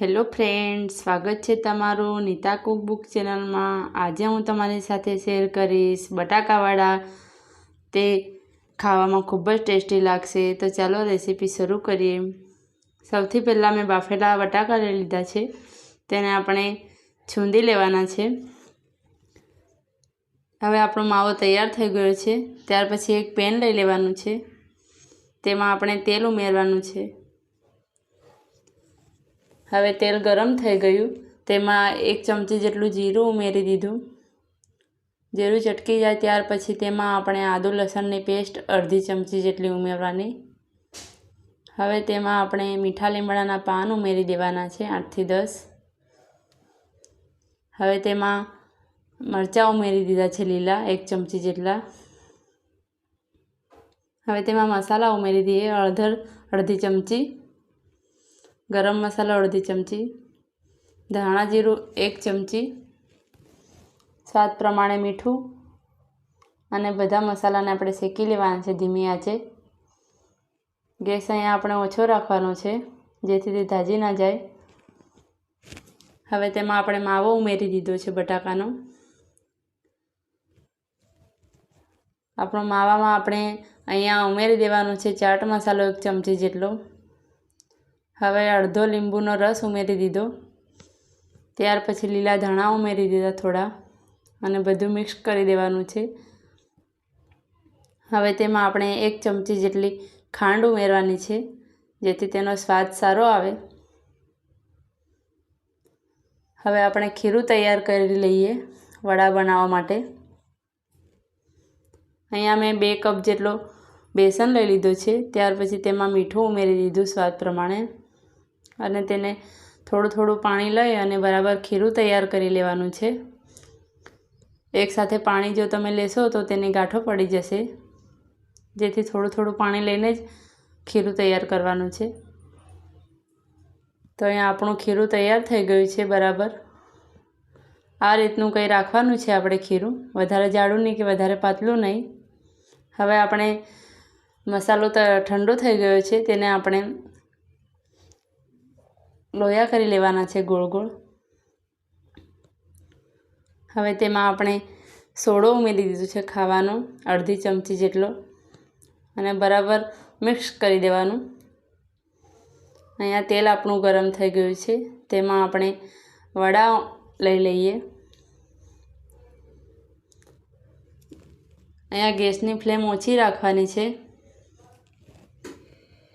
Hello friend સ્વાગત છે તમારું નીતા કુક બુક ચેનલમાં. આજે હું તમારી સાથે શેર કરીશ બટાકાવાળા તે ખાવામાં ખૂબ જ ટેસ્ટી લાગશે. તો ચાલો રેસીપી શરૂ કરીએ. સૌથી પહેલાં મેં બાફેલા બટાકા લઈ લીધા છે. તેને આપણે છૂંદી લેવાના છે. હવે આપણો માવો તૈયાર થઈ ગયો છે. ત્યાર પછી એક પેન લઈ લેવાનું છે. તેમાં આપણે તેલ ઉમેરવાનું છે. હવે તેલ ગરમ થઈ ગયું. તેમાં એક ચમચી જેટલું જીરું ઉમેરી દીધું. જીરું ચટકી જાય ત્યાર પછી તેમાં આપણે આદુ, લસણની પેસ્ટ અડધી ચમચી જેટલી ઉમેરવાની. હવે તેમાં આપણે મીઠા લીમડાના પાન ઉમેરી દેવાના છે આઠથી દસ. હવે તેમાં મરચાં ઉમેરી દીધા છે લીલા, એક ચમચી જેટલા. હવે તેમાં મસાલા ઉમેરી દઈએ અડધર, અડધી ચમચી. ગરમ મસાલો અડધી ચમચી, ધાણા જીરું એક ચમચી, સ્વાદ પ્રમાણે મીઠું અને બધા મસાલાને આપણે શેકી લેવાના છે ધીમી આંચે. ગેસ અહીંયા આપણે ઓછો રાખવાનો છે, જેથી તે ધાજી ના જાય. હવે તેમાં આપણે માવો ઉમેરી દીધો છે બટાકાનો. આપણો માવામાં આપણે અહીંયા ઉમેરી દેવાનો છે ચાટ મસાલો એક ચમચી જેટલો. હવે અડધો લીંબુનો રસ ઉમેરી દીધો. ત્યાર પછી લીલા ધાણા ઉમેરી દીધા થોડા અને બધું મિક્સ કરી દેવાનું છે. હવે તેમાં આપણે એક ચમચી જેટલી ખાંડ ઉમેરવાની છે, જેથી તેનો સ્વાદ સારો આવે. હવે આપણે ખીરું તૈયાર કરી લઈએ વડા બનાવવા માટે. અહીંયા મેં બે કપ જેટલો બેસન લઈ લીધો છે, ત્યાર પછી તેમાં મીઠું ઉમેરી દીધું સ્વાદ પ્રમાણે. અને તેને થોડું થોડું પાણી લઈ અને બરાબર ખીરું તૈયાર કરી લેવાનું છે. એકસાથે પાણી જો તમે લેશો તો તેની ગાંઠો પડી જશે. જેથી થોડું થોડું પાણી લઈને જ ખીરું તૈયાર કરવાનું છે. તો અહીંયા આપણું ખીરું તૈયાર થઈ ગયું છે બરાબર. આ રીતનું કંઈ રાખવાનું છે આપણે ખીરું? વધારે જાડું નહીં કે વધારે પાતળું નહીં? હવે આપણે મસાલો ઠંડો થઈ ગયો છે તેને આપણે લોયા કરી લેવાના છે ગોળ ગોળ. હવે તેમાં આપણે સોડો ઉમેરી દીધું છે ખાવાનો, અડધી ચમચી જેટલો. અને બરાબર મિક્સ કરી દેવાનું. અહીંયા તેલ આપણું ગરમ થઈ ગયું છે. તેમાં આપણે વડા લઈ લઈએ. અહીંયા ગેસની ફ્લેમ ઓછી રાખવાની છે.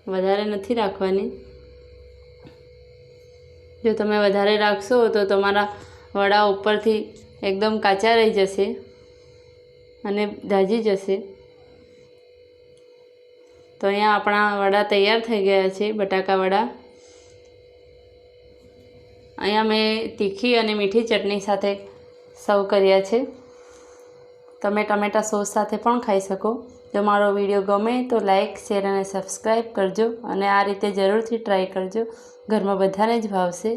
વધારે નથી રાખવાની. જો તમે વધારે રાખશો તો તમારા વડા ઉપરથી એકદમ કાચા રહી જશે અને દાજી જશે. તો અહીંયા આપણા વડા તૈયાર થઈ ગયા છે, બટાકા વડા. અહીંયા મેં તીખી અને મીઠી ચટણી સાથે સર્વ કર્યા છે. તમે ટમેટા સોસ સાથે પણ ખાઈ શકો. જો મારો વીડિયો ગમે તો લાઇક શેર અને સબસ્ક્રાઈબ કરજો અને આ રીતે જરૂરથી ટ્રાય કરજો. ઘરમાં બધાને જ ભાવશે.